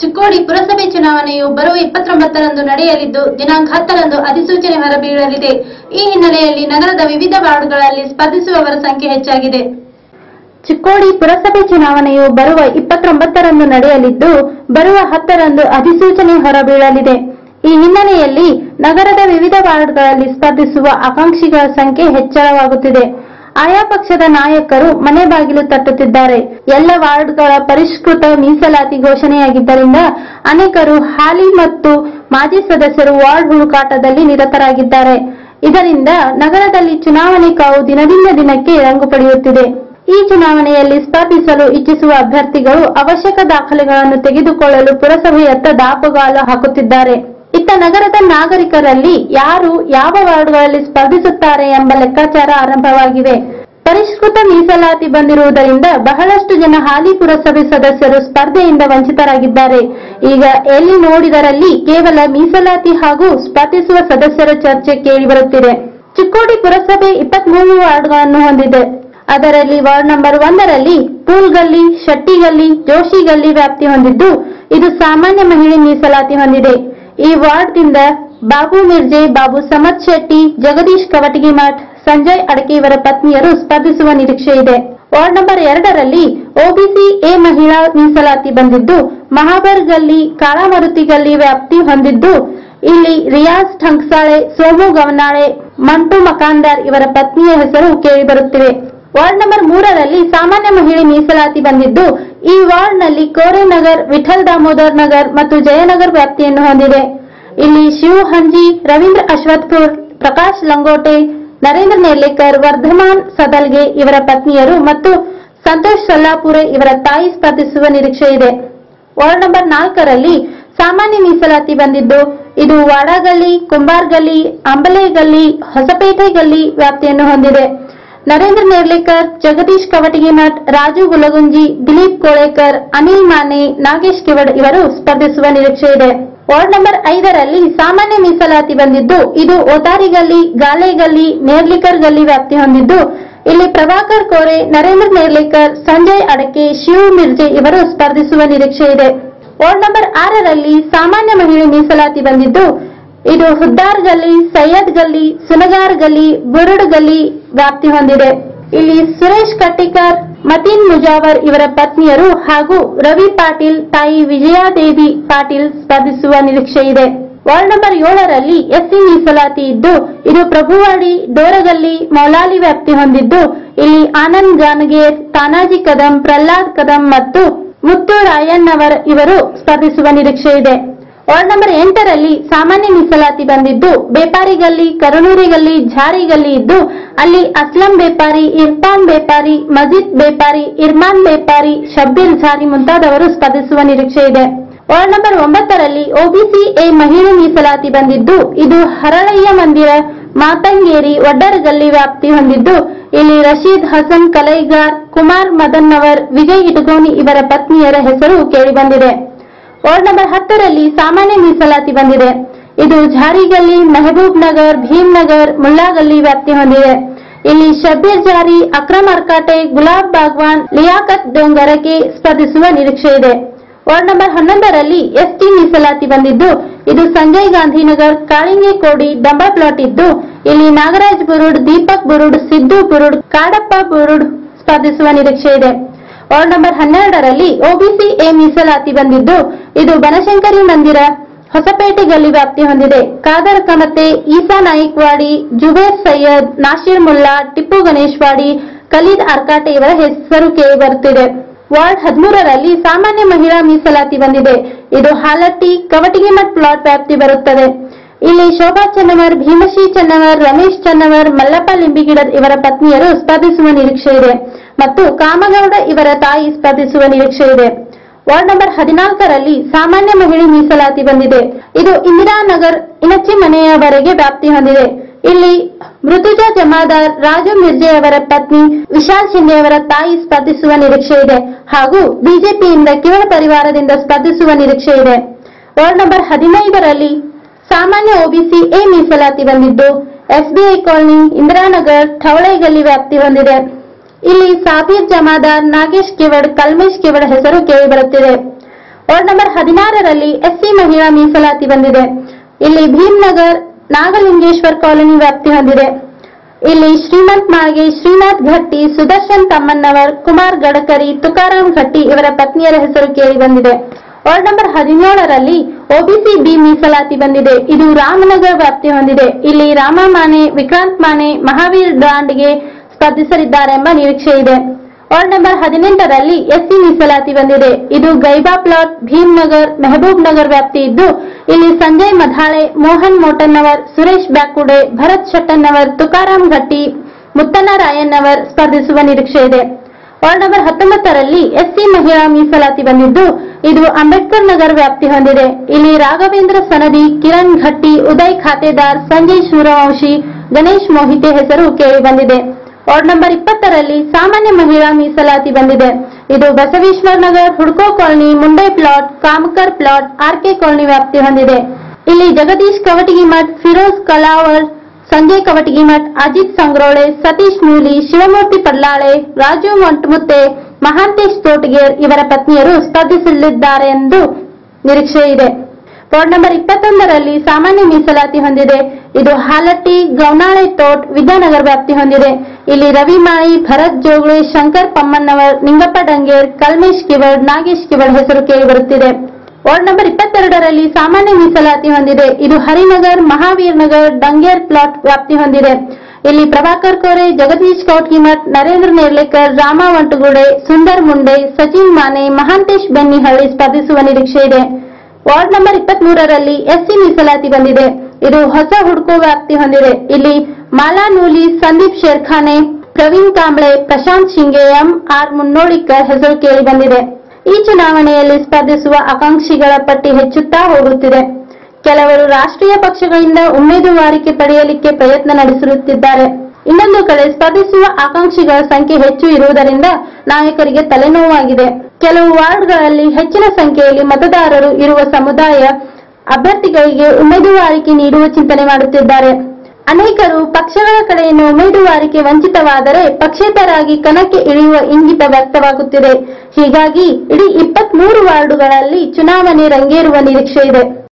ಚಿಕ್ಕೋಡಿ ಪುರಸಭೆ ಚುನಾವಣೆಯು ಬರುವ ಇಪ್ಪತ್ತೊಂಬತ್ತರಂದು ನಡೆಯಲಿದ್ದು, ದಿನಾಂಕ ಹತ್ತರಂದು ಅಧಿಸೂಚನೆ ಹೊರಬೀಳಲಿದೆ. ಈ ಹಿನ್ನೆಲೆಯಲ್ಲಿ ನಗರದ ವಿವಿಧ ವಾರ್ಡ್ಗಳಲ್ಲಿ ಸ್ಪರ್ಧಿಸುವವರ ಸಂಖ್ಯೆ ಹೆಚ್ಚಾಗಿದೆ. ಚಿಕ್ಕೋಡಿ ಪುರಸಭೆ ಚುನಾವಣೆಯು ಬರುವ ಇಪ್ಪತ್ತೊಂಬತ್ತರಂದು ನಡೆಯಲಿದ್ದು, ಬರುವ ಹತ್ತರಂದು ಅಧಿಸೂಚನೆ ಹೊರಬೀಳಲಿದೆ. ಈ ಹಿನ್ನೆಲೆಯಲ್ಲಿ ನಗರದ ವಿವಿಧ ವಾರ್ಡ್ಗಳಲ್ಲಿ ಸ್ಪರ್ಧಿಸುವ ಆಕಾಂಕ್ಷಿಗಳ ಸಂಖ್ಯೆ ಹೆಚ್ಚಳವಾಗುತ್ತಿದೆ. ಆಯಾ ಪಕ್ಷದ ನಾಯಕರು ಮನೆ ಬಾಗಿಲು ತಟ್ಟುತ್ತಿದ್ದಾರೆ. ಎಲ್ಲ ವಾರ್ಡ್ಗಳ ಪರಿಷ್ಕೃತ ಮೀಸಲಾತಿ ಘೋಷಣೆಯಾಗಿದ್ದರಿಂದ ಅನೇಕರು ಹಾಲಿ ಮತ್ತು ಮಾಜಿ ಸದಸ್ಯರು ವಾರ್ಡ್ ಹುಡುಕಾಟದಲ್ಲಿ ನಿರತರಾಗಿದ್ದಾರೆ. ಇದರಿಂದ ನಗರದಲ್ಲಿ ಚುನಾವಣೆ ಕಾವು ದಿನದಿಂದ ದಿನಕ್ಕೆ ರಂಗು ಪಡೆಯುತ್ತಿದೆ. ಈ ಚುನಾವಣೆಯಲ್ಲಿ ಸ್ಪರ್ಧಿಸಲು ಇಚ್ಛಿಸುವ ಅಭ್ಯರ್ಥಿಗಳು ಅವಶ್ಯಕ ದಾಖಲೆಗಳನ್ನು ತೆಗೆದುಕೊಳ್ಳಲು ಪುರಸಭೆಯತ್ತ ದಾಪುಗಾಲು ಹಾಕುತ್ತಿದ್ದಾರೆ. ಇತ್ತ ನಗರದ ನಾಗರಿಕರಲ್ಲಿ ಯಾರು ಯಾವ ವಾರ್ಡ್ಗಳಲ್ಲಿ ಸ್ಪರ್ಧಿಸುತ್ತಾರೆ ಎಂಬ ಲೆಕ್ಕಾಚಾರ ಆರಂಭವಾಗಿವೆ. ಪರಿಷ್ಕೃತ ಮೀಸಲಾತಿ ಬಂದಿರುವುದರಿಂದ ಬಹಳಷ್ಟು ಜನ ಹಾಲಿ ಪುರಸಭೆ ಸದಸ್ಯರು ಸ್ಪರ್ಧೆಯಿಂದ ವಂಚಿತರಾಗಿದ್ದಾರೆ. ಈಗ ಎಲ್ಲಿ ನೋಡಿದರಲ್ಲಿ ಕೇವಲ ಮೀಸಲಾತಿ ಹಾಗೂ ಸ್ಪರ್ಧಿಸುವ ಸದಸ್ಯರ ಚರ್ಚೆ ಕೇಳಿಬರುತ್ತಿದೆ ಚಿಕ್ಕೋಡಿ ಪುರಸಭೆ ಇಪ್ಪತ್ಮೂರು ವಾರ್ಡ್ಗಳನ್ನು ಹೊಂದಿದೆ. ಅದರಲ್ಲಿ ವಾರ್ಡ್ ನಂಬರ್ ಒಂದರಲ್ಲಿ ಪೂಲ್ಗಲ್ಲಿ, ಶೆಟ್ಟಿಗಲ್ಲಿ, ಜೋಶಿಗಲ್ಲಿ ವ್ಯಾಪ್ತಿ ಹೊಂದಿದ್ದು ಇದು ಸಾಮಾನ್ಯ ಮಹಿಳೆ ಮೀಸಲಾತಿ ಹೊಂದಿದೆ. ಈ ವಾರ್ಡ್ದಿಂದ ಬಾಬು ಮಿರ್ಜೆ, ಬಾಬು ಸಮತ್ ಶೆಟ್ಟಿ, ಜಗದೀಶ್ ಕವಟಗಿಮಠ್ ಸಂಜಯ್ ಅಡಕೆ ಇವರ ಪತ್ನಿಯರು ಸ್ಪರ್ಧಿಸುವ ನಿರೀಕ್ಷೆ ಇದೆ. ವಾರ್ಡ್ ನಂಬರ್ ಎರಡರಲ್ಲಿ ಒಬಿಸಿ ಎ ಮಹಿಳಾ ಮೀಸಲಾತಿ ಬಂದಿದ್ದು ಮಹಾಬರ್ ಗಲ್ಲಿ ಕಾಳಾಮರುತಿ ಗಲ್ಲಿ ವ್ಯಾಪ್ತಿ ಹೊಂದಿದ್ದು, ಇಲ್ಲಿ ರಿಯಾಜ್ ಠಂಕ್ಸಾಳೆ, ಸೋಮು ಗವನಾಳೆ, ಮಂಟು ಮಕಾಂದಾರ್ ಇವರ ಪತ್ನಿಯ ಹೆಸರು ಕೇಳಿಬರುತ್ತಿವೆ. ವಾರ್ಡ್ ನಂಬರ್ ಮೂರರಲ್ಲಿ ಸಾಮಾನ್ಯ ಮಹಿಳೆ ಮೀಸಲಾತಿ ಬಂದಿದ್ದು, ಈ ವಾರ್ಡ್ನಲ್ಲಿ ಕೋರೆನಗರ್ ವಿಠಲ್ ದಾಮೋದರ್ ನಗರ್ ಮತ್ತು ಜಯನಗರ್ ವ್ಯಾಪ್ತಿಯನ್ನು ಹೊಂದಿದೆ. ಇಲ್ಲಿ ಶಿವ ಹಂಜಿ, ರವೀಂದ್ರ ಅಶ್ವಥ್ಪುರ್ ಪ್ರಕಾಶ್ ಲಂಗೋಟೆ, ನರೇಂದ್ರ ನೇರ್ಲೇಕರ್, ವರ್ಧಮಾನ್ ಸದಲ್ಗೆ ಇವರ ಪತ್ನಿಯರು ಮತ್ತು ಸಂತೋಷ್ ಸೊಲ್ಲಾಪುರೆ ಇವರ ತಾಯಿ ಸ್ಪರ್ಧಿಸುವ ನಿರೀಕ್ಷೆ ಇದೆ. ವಾರ್ಡ್ ನಂಬರ್ ನಾಲ್ಕರಲ್ಲಿ ಸಾಮಾನ್ಯ ಮೀಸಲಾತಿ ಬಂದಿದ್ದು, ಇದು ವಾಡಾಗಲ್ಲಿ, ಕುಂಬಾರ್ಗಲ್ಲಿ, ಅಂಬಲೆಗಲ್ಲಿ ಹೊಸಪೇಟೆ ಗಲ್ಲಿ ವ್ಯಾಪ್ತಿಯನ್ನು ಹೊಂದಿದೆ. ನರೇಂದ್ರ ನೇರ್ಲೇಕರ್, ಜಗದೀಶ್ ಕವಟಗಿಮಠ್ ರಾಜು ಗುಲಗುಂಜಿ, ದಿಲೀಪ್ ಕೋಳೇಕರ್, ಅನಿಲ್ ಮಾನೆ ನಾಗೇಶ್ ಕಿವಡ್ ಇವರು ಸ್ಪರ್ಧಿಸುವ ನಿರೀಕ್ಷೆ ಇದೆ. ವಾರ್ಡ್ ನಂಬರ್ ಐದರಲ್ಲಿ ಸಾಮಾನ್ಯ ಮೀಸಲಾತಿ ಬಂದಿದ್ದು, ಇದು ಓತಾರಿಗಲ್ಲಿ ಗಾಲೆಗಲ್ಲಿ ನೇರ್ಲಿಕರ್ ಗಲ್ಲಿ ವ್ಯಾಪ್ತಿ ಹೊಂದಿದ್ದು. ಇಲ್ಲಿ ಪ್ರಭಾಕರ್ ಕೋರೆ, ನರೇಂದ್ರ ನೇರ್ಲೇಕರ್, ಸಂಜಯ್ ಅಡಕೆ, ಶಿವ ಮಿರ್ಜೆ ಇವರು ಸ್ಪರ್ಧಿಸುವ ನಿರೀಕ್ಷೆ ಇದೆ. ವಾರ್ಡ್ ನಂಬರ್ ಆರರಲ್ಲಿ ಸಾಮಾನ್ಯ ಮಹಿಳೆ ಮೀಸಲಾತಿ ಬಂದಿದ್ದು ಇದು ಹುದ್ದಾರ್ ಗಲ್ಲಿ ಸೈಯದ್ ಗಲ್ಲಿ ಸುನಗಾರ್ ಗಲ್ಲಿ ಬುರುಡ್ ಗಲ್ಲಿ ವ್ಯಾಪ್ತಿ ಹೊಂದಿದೆ. ಇಲ್ಲಿ ಸುರೇಶ್ ಕಟ್ಟಿಕರ್, ಮತೀನ್ ಮುಜಾವರ್ ಇವರ ಪತ್ನಿಯರು ಹಾಗೂ ರವಿ ಪಾಟೀಲ್, ತಾಯಿ ವಿಜಯಾದೇವಿ ಪಾಟೀಲ್ ಸ್ಪರ್ಧಿಸುವ ನಿರೀಕ್ಷೆ ಇದೆ. ವಾರ್ಡ್ ನಂಬರ್ ಏಳರಲ್ಲಿ ಎಸ್ಸಿ ಮೀಸಲಾತಿ ಇದ್ದು, ಇದು ಪ್ರಭುವಾಡಿ ಡೋರಗಲ್ಲಿ ಮೌಲಾಲಿ ವ್ಯಾಪ್ತಿ ಹೊಂದಿದ್ದು, ಇಲ್ಲಿ ಆನಂದ್ ಗಾನಗೇರ್, ತಾನಾಜಿ ಕದಂ, ಪ್ರಹ್ಲಾದ್ ಕದಂ ಮತ್ತು ಮುತ್ತು ರಾಯಣ್ಣವರ್ ಇವರು ಸ್ಪರ್ಧಿಸುವ ನಿರೀಕ್ಷೆ ಇದೆ. ವಾರ್ಡ್ ನಂಬರ್ ಎಂಟರಲ್ಲಿ ಸಾಮಾನ್ಯ ಮೀಸಲಾತಿ ಬಂದಿದ್ದು, ಬೇಪಾರಿಗಲ್ಲಿ ಕರುಣೂರಿಗಲ್ಲಿ ಝಾರಿಗಲ್ಲಿ ಇದ್ದು, ಅಲ್ಲಿ ಅಸ್ಲಂ ಬೇಪಾರಿ, ಇರ್ಫಾನ್ ಬೇಪಾರಿ, ಮಜಿದ್ ಬೇಪಾರಿ, ಇರ್ಮಾನ್ ಬೇಪಾರಿ, ಶಬ್ಬೀರ್ ಜಾರಿ ಮುಂತಾದವರು ಸ್ಪರ್ಧಿಸುವ ನಿರೀಕ್ಷೆ ಇದೆ. ವಾರ್ಡ್ ನಂಬರ್ ಒಂಬತ್ತರಲ್ಲಿ ಒಬಿಸಿ ಎ ಮಹಿಳೆ ಮೀಸಲಾತಿ ಬಂದಿದ್ದು, ಇದು ಹರಳಯ್ಯ ಮಂದಿರ, ಮಾತಂಗೇರಿ, ಒಡ್ಡರಗಲ್ಲಿ ವ್ಯಾಪ್ತಿ ಹೊಂದಿದ್ದು, ಇಲ್ಲಿ ರಶೀದ್ ಹಸನ್ ಕಲೈಗಾರ್, ಕುಮಾರ್ ಮದನ್ನವರ್ ವಿಜಯ್ ಇಟಗೋನಿ ಇವರ ಪತ್ನಿಯರ ಹೆಸರು ಕೇಳಿಬಂದಿದೆ. ವಾರ್ಡ್ ನಂಬರ್ ಹತ್ತರಲ್ಲಿ ಸಾಮಾನ್ಯ ಮೀಸಲಾತಿ ಬಂದಿದೆ. ಇದು ಜಾರಿಗಲ್ಲಿ ಮೆಹಬೂಬ್ ನಗರ್, ಭೀಮ್ ನಗರ್, ಮುಳ್ಳಾಗಲ್ಲಿ ವ್ಯಾಪ್ತಿ ಹೊಂದಿದೆ. ಇಲ್ಲಿ ಶಬೀರ್ ಜಾರಿ, ಅಕ್ರಮ್ ಅರ್ಕಾಟೆ, ಗುಲಾಬ್ ಬಾಗ್ವಾನ್, ಲಿಯಾಕತ್ ಡೊಂಗರಕ್ಕೆ ಸ್ಪರ್ಧಿಸುವ ನಿರೀಕ್ಷೆ ಇದೆ. ವಾರ್ಡ್ ನಂಬರ್ ಹನ್ನೊಂದರಲ್ಲಿ ಎಸ್ಟಿ ಮೀಸಲಾತಿ ಬಂದಿದ್ದು, ಇದು ಸಂಜಯ್ ಗಾಂಧಿನಗರ್ ಕಾಳಿಂಗೆ ಕೋಡಿ ಡಂಬ ಪ್ಲಾಟ್ ಇದ್ದು, ಇಲ್ಲಿ ನಾಗರಾಜ್ ಬುರುಡ್, ದೀಪಕ್ ಬುರುಡ್, ಸಿದ್ದು ಬುರುಡ್, ಕಾಡಪ್ಪ ಬುರುಡ್ ಸ್ಪರ್ಧಿಸುವ ನಿರೀಕ್ಷೆ ಇದೆ. ವಾರ್ಡ್ ನಂಬರ್ ಹನ್ನೆರಡರಲ್ಲಿ ಒಬಿಸಿ ಎ ಮೀಸಲಾತಿ ಬಂದಿದ್ದು. ಇದು ಬನಶಂಕರಿ ಮಂದಿರ, ಹೊಸಪೇಟೆ ಗಲ್ಲಿ ವ್ಯಾಪ್ತಿ ಹೊಂದಿದೆ. ಖಾದರ್ ಕಮತೆ, ಈಸಾ ನಾಯಕ್ವಾಡಿ, ಜುಬೇರ್ ಸೈಯದ್ ನಾಶೀರ್ ಮುಲ್ಲಾ, ಟಿಪ್ಪು ಗಣೇಶ್ವಾಡಿ, ಖಲೀದ್ ಅರ್ಕಾಟೆ ಇವರ ಹೆಸರು ಕೇಳಿ ಬರುತ್ತಿದೆ. ವಾರ್ಡ್ ಹದಿಮೂರರಲ್ಲಿ ಸಾಮಾನ್ಯ ಮಹಿಳಾ ಮೀಸಲಾತಿ ಬಂದಿದೆ. ಇದು ಹಾಲಟ್ಟಿ, ಕವಟಗಿಮಠ್ ಪ್ಲಾಟ್ ವ್ಯಾಪ್ತಿ ಬರುತ್ತದೆ. ಇಲ್ಲಿ ಶೋಭಾ ಚನ್ನವರ್ ಭೀಮಶಿ ಚನ್ನವರ್, ರಮೇಶ್ ಚನ್ನವರ್, ಮಲ್ಲಪ್ಪ ಲಿಂಬಿಗಿಡದ್ ಇವರ ಪತ್ನಿಯರು ಸ್ಪರ್ಧಿಸುವ ನಿರೀಕ್ಷೆ ಇದೆ. ಮತ್ತು ಕಾಮಗೌಡ ಇವರ ತಾಯಿ ಸ್ಪರ್ಧಿಸುವ ನಿರೀಕ್ಷೆ ಇದೆ. ವಾರ್ಡ್ ನಂಬರ್ ಹದಿನಾಲ್ಕರಲ್ಲಿ ಸಾಮಾನ್ಯ ಮಹಿಳೆ ಮೀಸಲಾತಿ ಬಂದಿದೆ. ಇದು ಇಂದಿರಾನಗರ್ ಇನಚ್ಚಿ ಮನೆಯವರೆಗೆ ವ್ಯಾಪ್ತಿ ಹೊಂದಿದೆ. ಇಲ್ಲಿ ಮೃತುಜಾ ಜಮಾದಾರ್ ರಾಜು ಮಿರ್ಜೆಯವರ ಪತ್ನಿ ವಿಶಾಲ್ ಶಿಂದೆ ಅವರ ತಾಯಿ ಸ್ಪರ್ಧಿಸುವ ನಿರೀಕ್ಷೆ ಇದೆ ಹಾಗೂ ಬಿಜೆಪಿಯಿಂದ ಕಿವಳ ಪರಿವಾರದಿಂದ ಸ್ಪರ್ಧಿಸುವ ನಿರೀಕ್ಷೆ ಇದೆ. ವಾರ್ಡ್ ನಂಬರ್ ಹದಿನೈದರಲ್ಲಿ ಸಾಮಾನ್ಯ ಒಬಿಸಿ ಎ ಮೀಸಲಾತಿ ಬಂದಿದ್ದು ಎಸ್ಬಿಐ ಕಾಲೋನಿ ಇಂದಿರಾನಗರ್ ಠವಳೈಗಲ್ಲಿ ವ್ಯಾಪ್ತಿ ಹೊಂದಿದೆ. ಇಲ್ಲಿ ಸಾಬೀರ್ ಜಮಾದಾರ್ ನಾಗೇಶ್ ಕಿವಡ್, ಕಲ್ಮೇಶ್ ಕಿವಡ್ ಹೆಸರು ಕೇಳಿಬರುತ್ತಿದೆ. ವಾರ್ಡ್ ನಂಬರ್ ಹದಿನಾರರಲ್ಲಿ ಎಸ್ಸಿ ಮಹಿಳಾ ಮೀಸಲಾತಿ ಬಂದಿದೆ. ಇಲ್ಲಿ ಭೀಮ್ನಗರ್, ನಾಗಲಿಂಗೇಶ್ವರ್ ಕಾಲೋನಿ ವ್ಯಾಪ್ತಿ ಹೊಂದಿದೆ. ಇಲ್ಲಿ ಶ್ರೀಮಂತ್ ಮಾಳ್ಗೆ, ಶ್ರೀನಾಥ್ ಘಟ್ಟಿ ಸುದರ್ಶನ್ ತಮ್ಮಣ್ಣವರ್, ಕುಮಾರ್ ಗಡಕರಿ, ತುಕಾರಾಮ್ ಘಟ್ಟಿ ಇವರ ಪತ್ನಿಯರ ಹೆಸರು ಕೇಳಿ ಬಂದಿದೆ. ವಾರ್ಡ್ ನಂಬರ್ ಹದಿನೇಳರಲ್ಲಿ ಒಬಿಸಿ ಬಿ ಮೀಸಲಾತಿ ಬಂದಿದೆ. ಇದು ರಾಮನಗರ ವ್ಯಾಪ್ತಿ ಹೊಂದಿದೆ. ಇಲ್ಲಿ ರಾಮ ಮಾನೆ, ವಿಕ್ರಾಂತ್ ಮಾನೆ, ಮಹಾವೀರ್ ದಾಂಡ್ಗೆ ಸ್ಪರ್ಧಿಸಲಿದ್ದಾರೆ ಎಂಬ ನಿರೀಕ್ಷೆ ಇದೆ. ವಾರ್ಡ್ ನಂಬರ್ ಹದಿನೆಂಟರಲ್ಲಿ ಎಸ್ಸಿ ಮೀಸಲಾತಿ ಬಂದಿದೆ. ಇದು ಗೈಬಾ ಪ್ಲಾಟ್, ಭೀಮ್ ನಗರ್, ಮೆಹಬೂಬ್ ನಗರ್ ವ್ಯಾಪ್ತಿ ಇದ್ದು, ಇಲ್ಲಿ ಸಂಜಯ್ ಮಧಾಳೆ, ಮೋಹನ್ ಮೋಟನ್ನವರ್, ಸುರೇಶ್ ಬ್ಯಾಕುಡೆ, ಭರತ್ ಶೆಟ್ಟನ್ನವರ್ ತುಕಾರಾಮ್ ಘಟ್ಟಿ ರಾಯಣ್ಣವರ್ ಸ್ಪರ್ಧಿಸುವ ನಿರೀಕ್ಷೆ ಇದೆ. ವಾರ್ಡ್ ನಂಬರ್ ಹತ್ತೊಂಬತ್ತರಲ್ಲಿ ಎಸ್ಸಿ ಮಹಿಳಾ ಮೀಸಲಾತಿ ಬಂದಿದ್ದು, ಇದು ಅಂಬೇಡ್ಕರ್ ನಗರ್ ವ್ಯಾಪ್ತಿ ಹೊಂದಿದೆ. ಇಲ್ಲಿ ರಾಘವೇಂದ್ರ ಸನದಿ, ಕಿರಣ್ ಘಟ್ಟಿ ಉದಯ್ ಖಾತೆದಾರ್, ಸಂಜಯ್ ಸೂರ್ಯವಂಶಿ ಗಣೇಶ್ ಮೋಹಿತೆ ಹೆಸರು ಕೇಳಿ ಬಂದಿದೆ. ವಾರ್ಡ್ ನಂಬರ್ ಇಪ್ಪತ್ತರಲ್ಲಿ ಸಾಮಾನ್ಯ ಮಹಿಳಾ ಮೀಸಲಾತಿ ಬಂದಿದೆ. ಇದು Basaveshwara Nagar, ಹುಡ್ಕೋ colony Munde plot, Kamakar plot RK colony ವ್ಯಾಪ್ತಿ ಹೊಂದಿದೆ. ಇಲ್ಲಿ ಜಗದೀಶ್ ಕವಟಗಿ ಮಠ್, ಫಿರೋಜ್ ಕಲಾವರ್ ಸಂಜಯ್ ಕವಟಗಿ ಮಠ್, ಅಜಿತ್ ಸಂಗ್ರೋಳೆ, ಸತೀಶ್ ಮೂಲಿ ಶಿವಮೂರ್ತಿ ಪಡ್ಲಾಳೆ, ರಾಜು ಮೊಂಟ್ಮುತ್ತೆ ಮಹಾಂತೇಶ್ ತೋಟಗೇರ್ ಇವರ ಪತ್ನಿಯರು ಸ್ಪರ್ಧಿಸಲಿದ್ದಾರೆ ಎಂದು ನಿರೀಕ್ಷೆ ಇದೆ. ವಾರ್ಡ್ ನಂಬರ್ ಇಪ್ಪತ್ತೊಂದರಲ್ಲಿ ಸಾಮಾನ್ಯ ಮೀಸಲಾತಿ ಹೊಂದಿದೆ. ಇದು ಹಾಲಟ್ಟಿ, ಗೌನಾಳೆ ತೋಟ್, ವಿದ್ಯಾನಗರ್ ವ್ಯಾಪ್ತಿ ಹೊಂದಿದೆ. ಇಲ್ಲಿ ರವಿ ಮಾಳಿ ಭರತ್ ಜೋಗುಳಿ ಶಂಕರ್ ಪಮ್ಮಣ್ಣವರ್, ನಿಂಗಪ್ಪ ಡಂಗೇರ್, ಕಲ್ಮೇಶ್ ಕಿವಡ್, ನಾಗೇಶ್ ಕಿವಡ್ ಹೆಸರು ಕೇಳಿಬರುತ್ತಿದೆ ವಾರ್ಡ್ ನಂಬರ್ ಇಪ್ಪತ್ತೆರಡರಲ್ಲಿ ಸಾಮಾನ್ಯ ಮೀಸಲಾತಿ ಹೊಂದಿದೆ. ಇದು ಹರಿನಗರ್, ಮಹಾವೀರ್ ನಗರ್, ಡಂಗೇರ್ ಪ್ಲಾಟ್ ವ್ಯಾಪ್ತಿ ಹೊಂದಿದೆ. ಇಲ್ಲಿ ಪ್ರಭಾಕರ್ ಕೋರೆ, ಜಗದೀಶ್ ಕೌಟ್ಕಿಮಠ್, ನರೇಂದ್ರ ನೇರ್ಲೇಕರ್, ರಾಮ ವಂಟುಗುಡೆ, ಸುಂದರ್ ಮುಂಡೆ, ಸಚಿನ್ ಮಾನೆ, ಮಹಾಂತೇಶ್ ಬೆನ್ನಿಹಳ್ಳಿ ಸ್ಪರ್ಧಿಸುವ ನಿರೀಕ್ಷೆ ಇದೆ. ವಾರ್ಡ್ ನಂಬರ್ ಇಪ್ಪತ್ತ್ ಮೂರರಲ್ಲಿ ಎಸ್ಸಿ ಮೀಸಲಾತಿ ಬಂದಿದೆ. ಇದು ಹೊಸ ಹುಡ್ಕೋ ವ್ಯಾಪ್ತಿ ಹೊಂದಿದೆ. ಇಲ್ಲಿ ಮಾಲಾನೂಲಿ ಸಂದೀಪ್ ಶೇರ್ಖಾನೆ, ಪ್ರವೀಣ್ ಕಾಂಬ್ಳೆ, ಪ್ರಶಾಂತ್ ಶಿಂಗೆ, ಎಂ ಆರ್ ಮುನ್ನೋಳಿಕರ್ ಹೆಸರು ಕೇಳಿ ಬಂದಿದೆ. ಈ ಚುನಾವಣೆಯಲ್ಲಿ ಸ್ಪರ್ಧಿಸುವ ಆಕಾಂಕ್ಷಿಗಳ ಪಟ್ಟಿ ಹೆಚ್ಚುತ್ತಾ ಹೋಗುತ್ತಿದೆ. ಕೆಲವರು ರಾಷ್ಟ್ರೀಯ ಪಕ್ಷಗಳಿಂದ ಉಮೇದುವಾರಿಕೆ ಪಡೆಯಲಿಕ್ಕೆ ಪ್ರಯತ್ನ ನಡೆಸುತ್ತಿದ್ದಾರೆ. ಇನ್ನೊಂದು ಕಡೆ ಸ್ಪರ್ಧಿಸುವ ಆಕಾಂಕ್ಷಿಗಳ ಸಂಖ್ಯೆ ಹೆಚ್ಚು ಇರುವುದರಿಂದ ನಾಯಕರಿಗೆ ತಲೆನೋವಾಗಿದೆ. ಕೆಲವು ವಾರ್ಡ್ಗಳಲ್ಲಿ ಹೆಚ್ಚಿನ ಸಂಖ್ಯೆಯಲ್ಲಿ ಮತದಾರರು ಇರುವ ಸಮುದಾಯ ಅಭ್ಯರ್ಥಿಗಳಿಗೆ ಉಮೇದುವಾರಿಕೆ ನೀಡುವ ಚಿಂತನೆ ಮಾಡುತ್ತಿದ್ದಾರೆ. ಅನೇಕರು ಪಕ್ಷಗಳ ಕಡೆಯಿಂದ ಉಮೇದುವಾರಿಕೆ ವಂಚಿತವಾದರೆ ಪಕ್ಷೇತರಾಗಿ ಕಣಕ್ಕೆ ಇಳಿಯುವ ಇಂಗಿತ ವ್ಯಕ್ತವಾಗುತ್ತಿದೆ. ಹೀಗಾಗಿ ಇಡೀ ಇಪ್ಪತ್ಮೂರು ವಾರ್ಡುಗಳಲ್ಲಿ ಚುನಾವಣೆ ರಂಗೇರುವ ನಿರೀಕ್ಷೆ ಇದೆ.